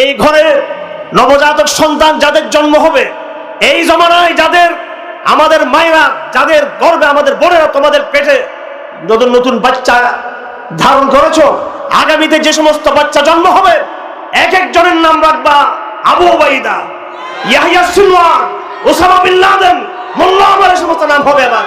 এই ঘরে নবজাতক সন্তান যাদের জন্ম হবে, এই জমানায় যাদের আমাদের মায়েরা, যাদের গর্বে আমাদের বোনেরা তোমাদের পেটে নতুন নতুন বাচ্চা ধারণ করেছ, আগামীতে যে সমস্ত বাচ্চা জন্ম হবে, এক একজনের নাম রাখবা Abu Obaida Yahya Sinwar Osama bin Laden, মোল্লা আমার এই সমস্ত নাম হবে আবার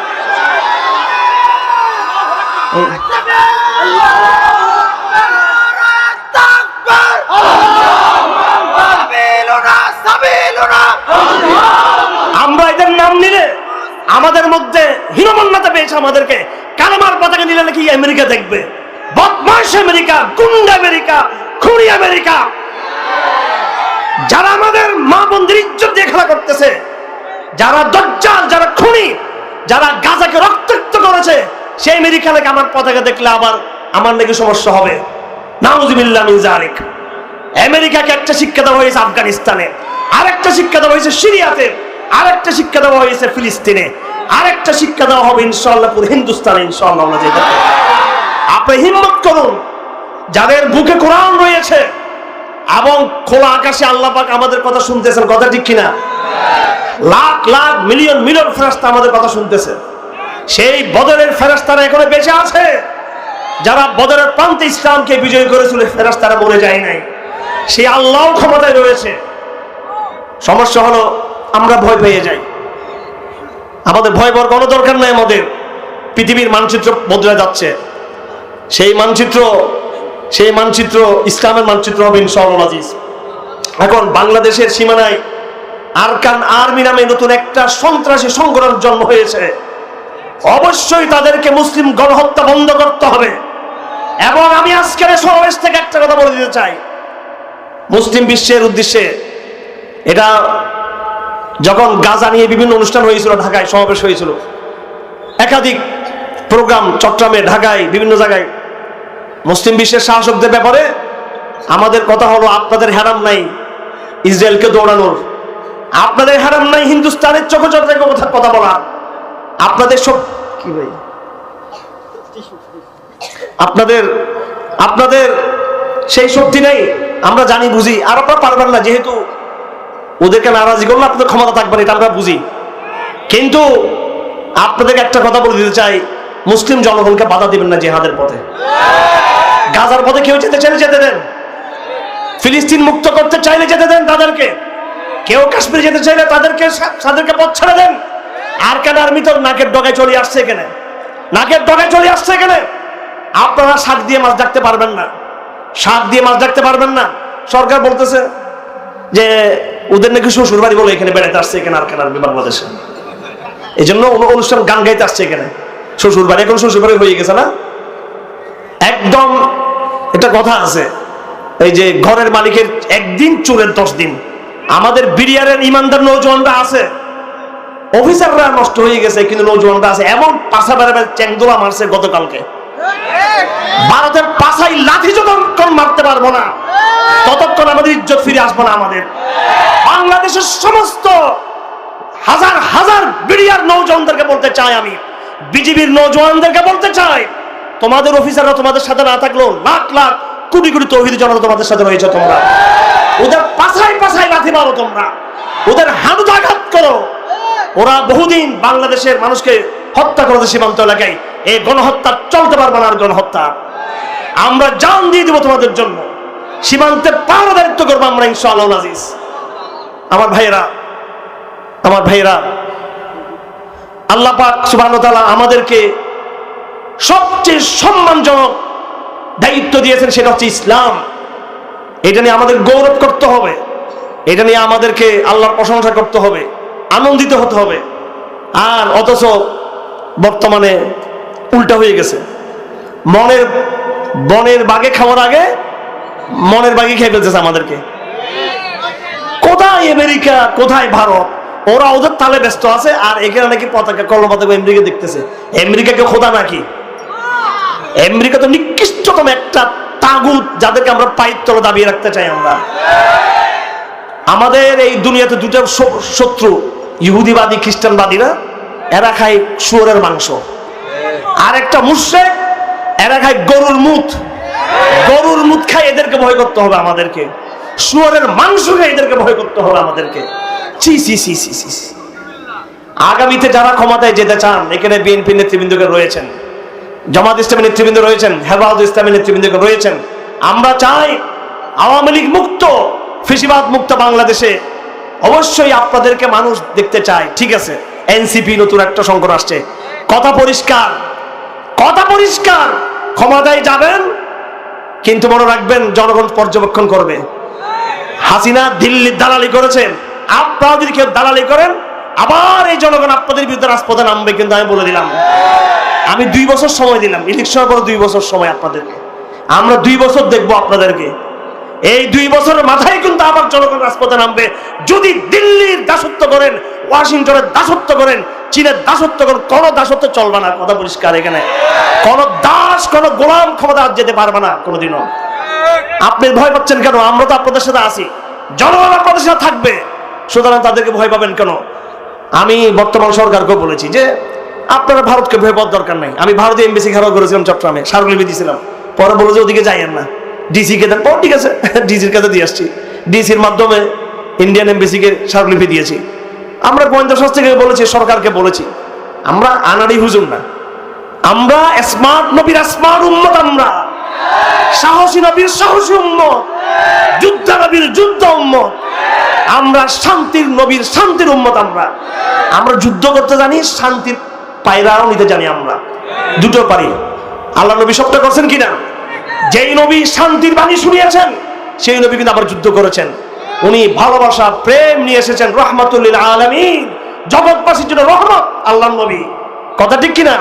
আমরা এদের নাম নিলে আমাদের মধ্যে হীনমন্যতা পেয়েছে আমাদেরকে। কালেমার পতাকা নিলে নাকি আমেরিকা দেখবে। বদমাস আমেরিকা, গুন্ডা আমেরিকা, খুনি আমেরিকা। যারা আমাদের মা বন্ধুর ইজ্জত দিয়ে খেলা করতেছে, যারা দজ্জাল, যারা খুনি, যারা গাজাকে রক্তাক্ত করেছে, সেই আমেরিকা নাকি আমার পতাকা দেখলে আবার আমার নাকি সমস্যা হবে। নাউজুবিল্লাহ মিন আমেরিকাকে একটা শিক্ষা দেওয়া হয়েছে আফগানিস্তানে, আরেকটা শিক্ষা দেওয়া হয়েছে সিরিয়াতে, আরেকটা শিক্ষা দেওয়া হয়েছে ফিলিস্তিনে। আরেকটা শিক্ষা দেওয়া হবে ইনশাআল্লাহ পুরো হিন্দুস্তানে ইনশাআল্লাহ আমরা যেতে। আপনি হিম্মত করুন, যাদের বুকে কোরআন রয়েছে এবং খোলা আকাশে আল্লাহ পাক আমাদের কথা শুনতেছেন, কথা ঠিক কিনা? লাখ লাখ মিলিয়ন মিলিয়ন ফেরাস্তা আমাদের কথা শুনতেছে। সেই বদরের ফেরাস্তারা এখনও বেঁচে আছে। যারা বদরের প্রান্তে ইসলামকে বিজয় করেছিল ফেরাস্তারা মরে যায় নাই। সেই আল্লাহ ক্ষমতায় রয়েছে। সমস্যা হলো আমরা ভয় পেয়ে যাই। আমাদের ভয় পাওয়ার কোনো দরকার নাই আমাদের। পৃথিবীর মানচিত্র বদলে যাচ্ছে। সেই মানচিত্র সেই মানচিত্র ইসলামের মানচিত্র হবে ইনশাআল্লাহ আজিজ। এখন বাংলাদেশের সীমানায় আরকান আর্মি নামে নতুন একটা সন্ত্রাসী সংগঠন জন্ম হয়েছে। অবশ্যই তাদেরকে মুসলিম গণহত্যা বন্ধ করতে হবে। এবং আমি আজকের সমাবেশ থেকে একটা কথা বলে দিতে চাই। মুসলিম বিশ্বের উদ্দেশ্যে এটা যখন গাজা নিয়ে বিভিন্ন অনুষ্ঠান হয়েছিল, ঢাকায় সমাবেশ হয়েছিল, একাধিক প্রোগ্রাম চট্টগ্রামে, ঢাকায়, বিভিন্ন জায়গায়। মুসলিম বিশ্বের শাসকদের ব্যাপারে আমাদের কথা হলো, আপনাদের হ্যারাম নাই ইসরায়েলকে দৌড়ানোর। আপনাদের হ্যারাম নাই হিন্দুস্তানের চোখে কথা কথা বলা। আপনাদের সব কি ভাই? আপনাদের আপনাদের সেই শক্তি নেই। আমরা জানি, বুঝি। আর আপনারা পারবেন না, যেহেতু ওদেরকে নারাজি করলে আপনাদের ক্ষমতা থাকবে না, এটা আমরা বুঝি। কিন্তু আপনাদেরকে একটা কথা বলে দিতে চাই, মুসলিম জনগণকে বাধা দিবেন না জেহাদের পথে। গাজার পথে কেউ যেতে চাইলে যেতে দেন। ফিলিস্তিন মুক্ত করতে চাইলে যেতে দেন তাদেরকে। কেউ কাশ্মীর যেতে চাইলে তাদেরকে তাদেরকে পথ ছেড়ে দেন। আর কেন আর্মি তো নাকের ডগায় চলে আসছে এখানে? নাকের ডগায় চলে আসছে এখানে? আপনারা শাক দিয়ে মাছ ডাকতে পারবেন না। শাক দিয়ে মাছ ডাকতে পারবেন না। সরকার বলতেছে যে ওদের নাকি শ্বশুর বাড়ি বলে এখানে বেড়াতে আসছে, এখানে আর কেন আর্মি বাংলাদেশে? এই জন্য অনু- অনুষ্ঠান গান গাইতে আসছে এখানে। শ্বশুর বাড়ি এখন শ্বশুর বাড়ি হয়ে গেছে না? একদম একটা কথা আছে, এই যে ঘরের মালিকের একদিন চুরের দশ দিন। আমাদের বিরিয়ারের ইমানদার নৌজওয়ানরা আছে, অফিসাররা নষ্ট হয়ে গেছে, কিন্তু নৌজওয়ানরা আছে। এমন পাশা বেড়াবে চ্যাংদোলা মারছে গতকালকে। ভারতের পাশাই লাঠি যতক্ষণ মারতে পারব না, ততক্ষণ আমাদের ইজ্জত ফিরে আসব না আমাদের। বাংলাদেশের সমস্ত হাজার হাজার বিডিআর নৌজওয়ানদেরকে বলতে চাই আমি। বিজিবির নৌজওয়ানদেরকে বলতে চাই, তোমাদের অফিসাররা তোমাদের সাথে না থাকলেও লাখ লাখ কোটি কোটি তৌহিদ জনতা তোমাদের সাথে রয়েছে তোমরা। ওদের পাশাই পাশাই লাথি মারো তোমরা। ওদের হাঁটুতে আঘাত করো। ওরা বহুদিন বাংলাদেশের মানুষকে হত্যা করেছে সীমান্ত এলাকায়। এই গণহত্যা চলতে পারবে না আর গণহত্যা। আমরা জান দিয়ে দেবো তোমাদের জন্য। সীমান্তের পাহারা দায়িত্ব করব আমরা, ইনশাআল্লাহ, আজিজ। আমার ভাইয়েরা আমার ভাইয়েরা, আল্লাহ পাক আমাদেরকে সবচেয়ে সম্মানজনক দায়িত্ব দিয়েছেন সেটা হচ্ছে ইসলাম। এটা নিয়ে আমাদের গৌরব করতে হবে। এটা নিয়ে আমাদেরকে আল্লাহর প্রশংসা করতে হবে। আনন্দিত হতে হবে। আর অথচ বর্তমানে উল্টা হয়ে গেছে। মনের, বনের বাগে খাওয়ার আগে মনের বাগে খেয়ে ফেলতেছে আমাদেরকে। কোথায় আমেরিকা, কোথায় ভারত? ওরা ওদের তালে ব্যস্ত আছে আর এখানে নাকি পতাকা কলম পতাকা আমেরিকা দেখতেছে। আমেরিকাকে খোদা নাকি? আমেরিকা তো নিকৃষ্টতম একটা তাগুত যাদেরকে আমরা পায়ের তলে দাবিয়ে রাখতে চাই আমরা। আমাদের এই দুনিয়াতে দুটো শত্রু, ইহুদিবাদী, খ্রিস্টানবাদীরা, এরা খায় শুয়োরের মাংস। আর একটা মুশ্রেক, এরা খায় গরুর মুখ গরুর মুখ খায় এদেরকে ভয় করতে হবে আমাদেরকে। শুয়ারের মাংস খেয়ে এদেরকে ভয় করতে হবে আমাদেরকে। চি সি সি সি সি। আগামীতে যারা ক্ষমতায় যেতে চান, এখানে বিএনপি নেতৃবৃন্দকে রয়েছেন, জামাত ইসলামী নেতৃবৃন্দ রয়েছেন, হেফাজত ইসলামী নেতৃবৃন্দকে রয়েছেন। আমরা চাই আওয়ামী লীগ মুক্ত, ফেসিবাদ মুক্ত বাংলাদেশে। অবশ্যই আপনাদেরকে মানুষ দেখতে চায়, ঠিক আছে? এনসিপি নতুন একটা সংকট আসছে। কথা পরিষ্কার। কথা পরিষ্কার। ক্ষমতায় যাবেন, কিন্তু মনে রাখবেন জনগণ পর্যবেক্ষণ করবে। হাসিনা দিল্লির দালালি করেছেন আপনারা যদি কেউ দালালি করেন, আবার এই জনগণ আপনাদের বিরুদ্ধে রাজপথে নামবে কিন্তু আমি বলে দিলাম। আমি দুই বছর সময় দিলাম, ইলেকশনের পরে দুই বছর সময় আপনাদেরকে। আমরা দুই বছর দেখব আপনাদেরকে। এই দুই বছরের মাথায় কিন্তু আবার জনগণ রাজপথে নামবে। যদি দিল্লির দাসত্ব করেন, ওয়াশিংটনের দাসত্ব করেন চীনের দাসত্ব করেন কোন দাসত্ব চলবে না, কথা পরিষ্কার এখানে। কোন দাস, কোন গোলাম ক্ষমতা যেতে পারবে না কোনোদিনও। আপনি ভয় পাচ্ছেন কেন? আমরা তো আপনাদের সাথে আছি। জনগণ আপনাদের সাথে থাকবে। সুতরাং তাদেরকে ভয় পাবেন কেন? আমি বর্তমান সরকারকে বলেছি যে, আপনারা ভারতকে ভয় পাওয়ার দরকার নাই। আমি ভারতীয় এমবিসি খেলাও করেছিলাম চট্টগ্রামে স্মারকলিপি দিয়েছিলাম পরে বলে যে ওদিকে যাইয়েন না। ডিসি কে দেন। ঠিক আছে। ডিসির কাছে দিয়ে আসছি। ডিসির মাধ্যমে ইন্ডিয়ান এমবিসিকে স্মারকলিপি দিয়েছি আমরা গোয়েন্দা সংস্থাকে বলেছি, সরকারকে বলেছি। আমরা আনাড়ি হুজুর না। আমরা স্মার্ট নবীর স্মার্ট উম্মত আমরা। সাহসী নবীর সাহসী উম্মত। যুদ্ধ নবীর যুদ্ধ উম্মত। আমরা শান্তির নবীর শান্তির উম্মত আমরা। আমরা যুদ্ধ করতে জানি, শান্তির পায়রাও নিতে জানি আমরা। দুটো পারি। আল্লাহ নবী সবটা করছেন কিনা? যেই নবী শান্তির বাণী শুনিয়েছেন, সেই নবী কিন্তু আবার যুদ্ধ করেছেন। উনি ভালোবাসা, প্রেম নিয়ে এসেছেন রহমাতুল্লিল আলমিন। জগৎবাসীর জন্য রহমত আল্লাহ নবী। কথা ঠিক কিনা?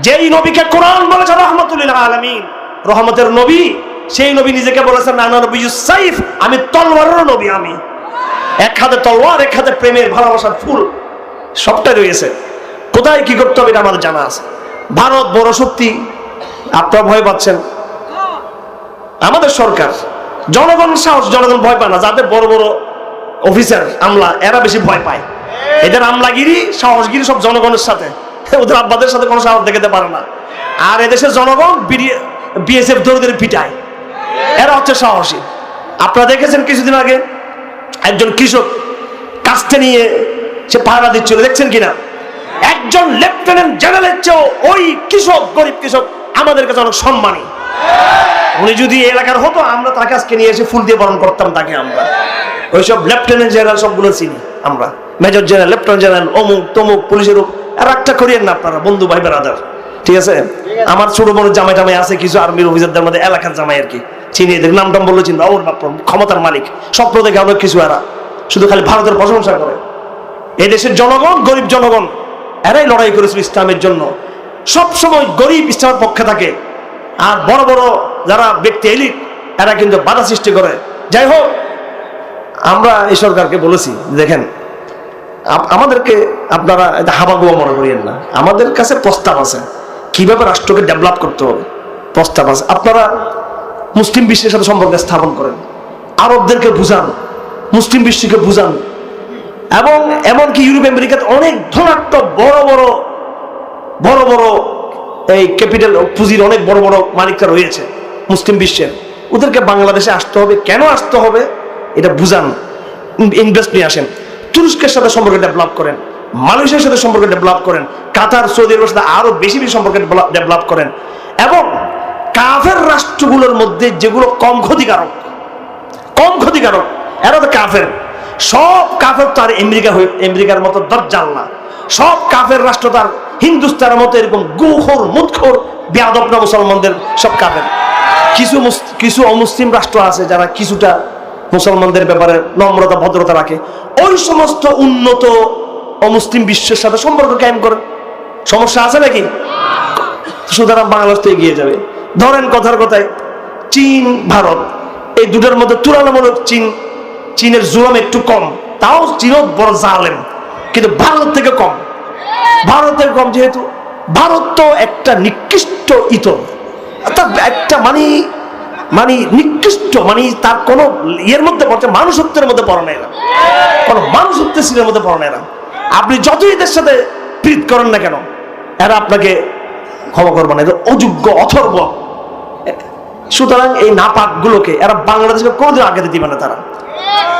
যেই নবীকে কোরআন বলেছে রহমতুল্লিল আলমিন, রহমতের নবী, সেই নবী নিজেকে বলেছেন সাইফ, আমি তলওয়ারের নবী, আমি। এক হাতে তলোয়ার, এক হাতে প্রেমের ভালোবাসার ফুল, সবটাই রয়েছে। কোথায় কি করতে হবে এটা আমাদের জানা আছে। ভারত বড় শক্তি, আপনারা ভয় পাচ্ছেন। আমাদের সরকার জনগণ সাহস, জনগণ ভয় পায় না। যাদের বড় বড় অফিসার আমলা, এরা বেশি ভয় পায়। এদের আমলাগিরি, সাহসগিরি সব জনগণের সাথে। ওদের আব্বাদের সাথে কোনো সাহস দেখাতে পারে না। আর এদেশের জনগণ বিএসএফ ধরে পিটায়। এরা হচ্ছে সাহসী। আপনারা দেখেছেন কিছুদিন আগে একজন কৃষক কাস্তে নিয়ে সে পাহারা দিচ্ছিল। দেখছেন কিনা? একজন লেফটেন্যান্ট জেনারেলের চেয়েও ওই কৃষক, গরিব কৃষক আমাদের কাছে অনেক সম্মানী। উনি যদি এলাকার হতো, আমরা তার কাছকে নিয়ে এসে ফুল দিয়ে বরণ করতাম তাকে আমরা। ওইসব লেফটেন্যান্ট জেনারেল সবগুলো চিনি আমরা। মেজর জেনারেল, লেফটেন্যান্ট জেনারেল, অমুক তমুক, পুলিশের একটা করিয়েন না আপনারা, বন্ধু ভাই বেড়াদার ঠিক আছে? আমার ছোট বড় জামাই টামাই আছে, কিছু আর্মির অফিসারদের মধ্যে এলাকার জামাই আর কি। চিনি এদের, নাম টাম বলল চিন্তা ওর বাপ, ক্ষমতার মালিক। স্বপ্ন দেখে অনেক কিছু এরা। শুধু খালি ভারতের প্রশংসা করে। এই দেশের জনগণ, গরিব জনগণ, এরাই লড়াই করেছিল ইসলামের জন্য। সব সময় গরিব ইসলামের পক্ষে থাকে। আর বড় বড় যারা ব্যক্তি এলিট, এরা কিন্তু বাধা সৃষ্টি করে। যাই হোক, আমরা এই সরকারকে বলেছি, দেখেন আমাদেরকে আপনারা হাবাগুয়া মনে করিয়েন না। আমাদের কাছে প্রস্তাব আছে, কীভাবে রাষ্ট্রকে ডেভেলপ করতে হবে। প্রস্তাব আছে। আপনারা মুসলিম বিশ্বের সাথে সম্পর্ক স্থাপন করেন। আরবদেরকে বুঝান, মুসলিম বিশ্বকে বুঝান। এবং এমনকি ইউরোপ, আমেরিকাতে অনেক ধনাট্য বড় বড় বড় বড় এই ক্যাপিটাল, পুঁজির অনেক বড় বড় মালিকরা রয়েছে। মুসলিম বিশ্বের। ওদেরকে বাংলাদেশে আসতে হবে। কেন আসতে হবে? এটা বুঝান। ইনভেস্ট নিয়ে আসেন। তুরস্কের সাথে সম্পর্ক ডেভেলপ করেন। মালয়েশিয়ার সাথে সম্পর্ক ডেভেলপ করেন। কাতার, সৌদি আরবের সাথে আরও বেশি বেশি সম্পর্ক ডেভেলপ করেন। এবং কাফের রাষ্ট্রগুলোর মধ্যে যেগুলো কম ক্ষতিকারক কম ক্ষতিকারক, এরা তো কাফের। সব কাফের তো আর আমেরিকা হয়ে আমেরিকার মতো দরজাল না। সব কাফের রাষ্ট্র তার হিন্দুস্তানের মতো এরকম গুখোর মুদখোর, বেয়াদব না মুসলমানদের, সব কাফের। কিছু কিছু অমুসলিম রাষ্ট্র আছে যারা কিছুটা মুসলমানদের ব্যাপারে নম্রতা, ভদ্রতা রাখে। ওই সমস্ত উন্নত অমুসলিম বিশ্বের সাথে সম্পর্ক কায়েম করে। সমস্যা আছে নাকি? সুতরাং বাংলাদেশ তো এগিয়ে যাবে। ধরেন কথার কথায়, চীন, ভারত, এই দুটোর মধ্যে তুলনামূলক চীন, চীনের জুলম একটু কম। তাও চীনও বড় জালেম, কিন্তু ভারত থেকে কম। ভারতের কম যেহেতু, ভারত তো একটা নিকৃষ্ট ইতর। অর্থাৎ একটা মানে মানে নিকৃষ্ট মানে তার কোনো ইয়ের মধ্যে পড়ছে মানুষত্বের মধ্যে পড়ে না এরা। কোনো মানুষত্বের সিনের মধ্যে পড়ে না আপনি যতই এদের সাথে প্রীত করেন না কেন, এরা আপনাকে ক্ষমা করবে না। এদের অযোগ্য, অথর্ব। সুতরাং এই নাপাকগুলোকে এরা বাংলাদেশকে কোনোদিন আগে দিবে না তারা।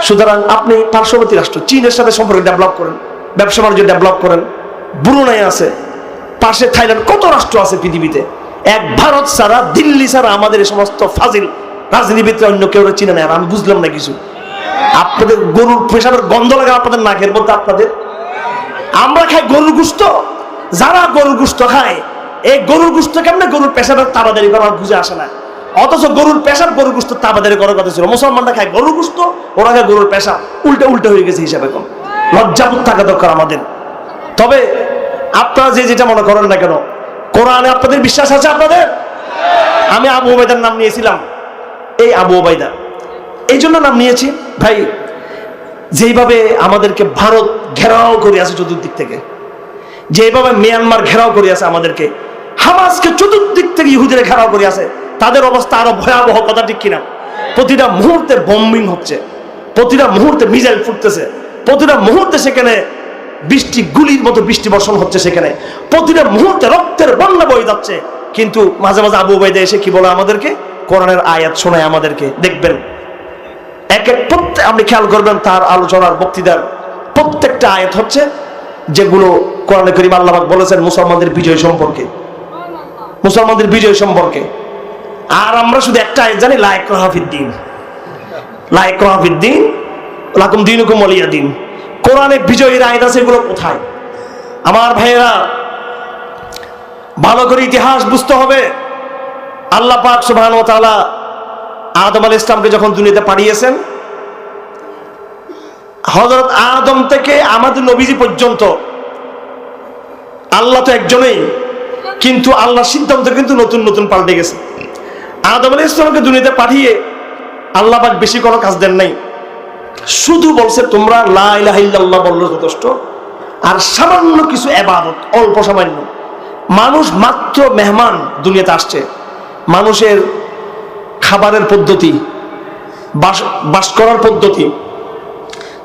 সুতরাং আপনি পার্শ্ববর্তী রাষ্ট্র, চীনের সাথে সম্পর্ক ডেভেলপ করেন, ব্যবসা বাণিজ্য ডেভেলপ করেন, ব্রুনাই আছে, পাশে থাইল্যান্ড, কত রাষ্ট্র আছে পৃথিবীতে? এক ভারত ছাড়া, দিল্লি ছাড়া আমাদের এই সমস্ত ফাজিল রাজনীতিবিদরা অন্য কেউ চিনে না আর আমি বুঝলাম না কিছু। আপনাদের গরুর পেশাবের গন্ধ লাগে আপনাদের নাকের মধ্যে আপনাদের? আমরা খাই গরুর গুস্ত, যারা গরুর গুস্ত খায়, এই গরুর গুস্ত কেমনে গরুর পেশাবের তাবাদারি করার বুঝে আসে না। অথচ গরুর পেশার গরুর গুস্ত তাবাদারি করার কথা ছিল। মুসলমানরা খায় গরুর গুস্ত, ওরা খায় গরুর পেশা উল্টে উল্টে হয়ে গেছে হিসাবে কম। লজ্জাবোধ থাকা দরকার আমাদের। তবে আপনারা যে যেটা মনে করেন না কেন কোরআনে আপনাদের বিশ্বাস আছে আপনাদের? আমি আবু ওবায়দার নাম নিয়েছিলাম। এই আবু ওবায়দা এই জন্য নাম নিয়েছি। ভাই, যেইভাবে আমাদেরকে ভারত ঘেরাও করে আছে চতুর্দিক থেকে যেভাবে মিয়ানমার ঘেরাও করে আছে আমাদেরকে, হামাসকে চতুর্দিক থেকে ইহুদিরা ঘেরাও করে আছে, তাদের অবস্থা আরও ভয়াবহ, কথা ঠিক কিনা? প্রতিটা মুহূর্তে বম্বিং হচ্ছে, প্রতিটা মুহূর্তে মিসাইল ফুটতেছে, প্রতিটা মুহূর্তে সেখানে বৃষ্টি গুলির মতো বৃষ্টি বর্ষণ হচ্ছে সেখানে। প্রতিটা মুহূর্তে রক্তের বন্যা বয়ে যাচ্ছে। কিন্তু মাঝে মাঝে আবু বাইদে এসে কি বলে আমাদেরকে? কোরআনের আয়াত শোনায় আমাদেরকে, দেখবেন। এক এক প্রত্যেক আপনি খেয়াল করবেন তার আলোচনার বক্তৃতার প্রত্যেকটা আয়াত হচ্ছে যেগুলো কোরআনে করিম আল্লাহ বলেছেন মুসলমানদের বিজয় সম্পর্কে। মুসলমানদের বিজয় সম্পর্কে। আর আমরা শুধু একটা আয়াত জানি লায়ক রাহাফিদ্দিন লায়ক রাহাফিদ্দিন লাকুম দিন হুকুম অলিয়া দিন। কোরআনে বিজয়ীর আয়াত আছে, এগুলো কোথায়? আমার ভাইয়েরা, ভালো করে ইতিহাস বুঝতে হবে। আল্লাহ পাক সুবহানাহু ওয়া তাআলা আদম আল ইসলামকে যখন দুনিয়াতে পাঠিয়েছেন হজরত আদম থেকে আমাদের নবীজি পর্যন্ত, আল্লাহ তো একজনেই, কিন্তু আল্লাহ সিদ্ধান্ত কিন্তু নতুন নতুন পাল্টে গেছে। আদম আল ইসলামকে দুনিয়াতে পাঠিয়ে আল্লাহ পাক বেশি কোনো কাজ দেন নাই। শুধু বলছে, তোমরা লা ইলাহা ইল্লাল্লাহ বলল যথেষ্ট। আর সামান্য কিছু এবাদত, অল্প সামান্য। মানুষ মাত্র মেহমান দুনিয়াতে আসছে। মানুষের খাবারের পদ্ধতি, বাস বাস করার পদ্ধতি,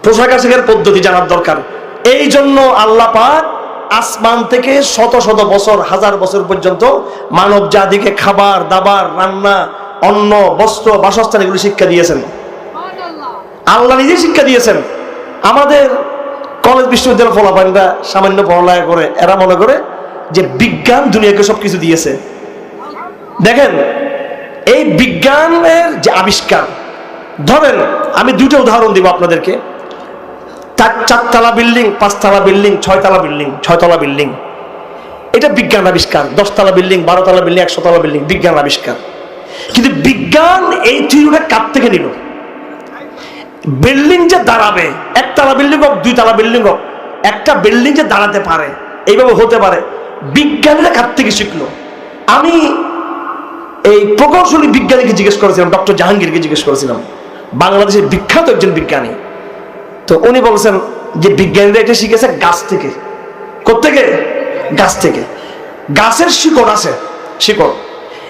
পোশাক আশাকের পদ্ধতি জানার দরকার। এই জন্য আল্লাহ পাক আসমান থেকে শত শত বছর, হাজার বছর পর্যন্ত মানব জাতিকে খাবার, দাবার, রান্না, অন্ন, বস্ত্র, বাসস্থান এগুলি শিক্ষা দিয়েছেন। আল্লাহ নিজে শিক্ষা দিয়েছেন। আমাদের কলেজ বিশ্ববিদ্যালয় ফলাফলটা সামান্য পড়ালেখা করে, এরা মনে করে যে বিজ্ঞান দুনিয়াকে সবকিছু দিয়েছে। দেখেন, এই বিজ্ঞানের যে আবিষ্কার, ধরেন আমি দুটো উদাহরণ দিব আপনাদেরকে। চার, চারতলা বিল্ডিং, পাঁচতলা বিল্ডিং, ছয়তলা বিল্ডিং ছয়তলা বিল্ডিং। এটা বিজ্ঞান আবিষ্কার। দশতলা বিল্ডিং, বারোতলা বিল্ডিং, একশোতলা বিল্ডিং, বিজ্ঞান আবিষ্কার। কিন্তু বিজ্ঞান এই থিওরিটা কাপ থেকে নিল? বিল্ডিং যে দাঁড়াবে, একতলা বিল্ডিং হোক, দুইতলা বিল্ডিং হোক, একটা বিল্ডিং যে দাঁড়াতে পারে, এইভাবে হতে পারে। বিজ্ঞানীরা কাপ থেকে শিখলো? আমি এই প্রকৌশলী বিজ্ঞানীকে জিজ্ঞেস করেছিলাম, ডক্টর জাহাঙ্গীরকে জিজ্ঞেস করেছিলাম, বাংলাদেশের বিখ্যাত একজন বিজ্ঞানী। তো উনি বলছেন যে বিজ্ঞানীরা এটা শিখেছে গাছ থেকে। কোথেকে গাছ থেকে। গাছের শিকড় আছে, শিকড়।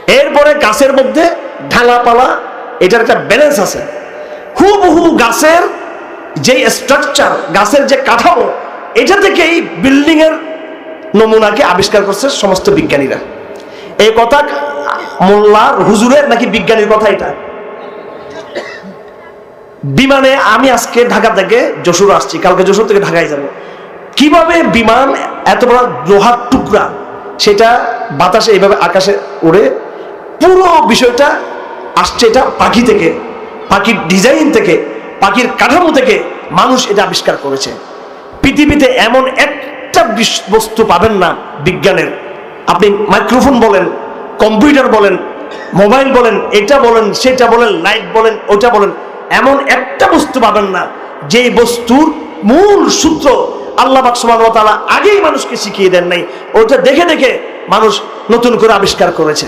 এরপরে গাছের মধ্যে ঢালাপালা, এটার একটা ব্যালেন্স আছে। হুবহু গাছের যে স্ট্রাকচার গাছের যে কাঠামো, এটা থেকে এই বিল্ডিং এর নমুনাকে আবিষ্কার করছে সমস্ত বিজ্ঞানীরা। এই কথা মোল্লার হুজুরের নাকি বিজ্ঞানীর কথা এটা? বিমানে আমি আজকে ঢাকা থেকে যশোর আসছি, কালকে যশোর থেকে ঢাকায় যাব। কীভাবে বিমান এত বড় লোহার টুকরা, সেটা বাতাসে এইভাবে আকাশে উড়ে পুরো বিষয়টা আসছে এটা পাখি থেকে। পাখির ডিজাইন থেকে, পাখির কাঠামো থেকে মানুষ এটা আবিষ্কার করেছে। পৃথিবীতে এমন একটা বস্তু পাবেন না বিজ্ঞানের। আপনি মাইক্রোফোন বলেন কম্পিউটার বলেন মোবাইল বলেন, এটা বলেন, সেটা বলেন লাইট বলেন ওটা বলেন, এমন একটা বস্তু পাবেন না যেই বস্তুর মূল সূত্র আল্লাহ সুবহানাহু আগেই মানুষকে শিখিয়ে দেন নাই। ওটা দেখে দেখে মানুষ নতুন করে আবিষ্কার করেছে।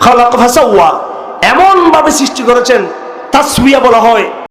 খালাক ফাসাওয়া। এমন ভাবে সৃষ্টি করেছেন তাসবিয়া বলা হয়।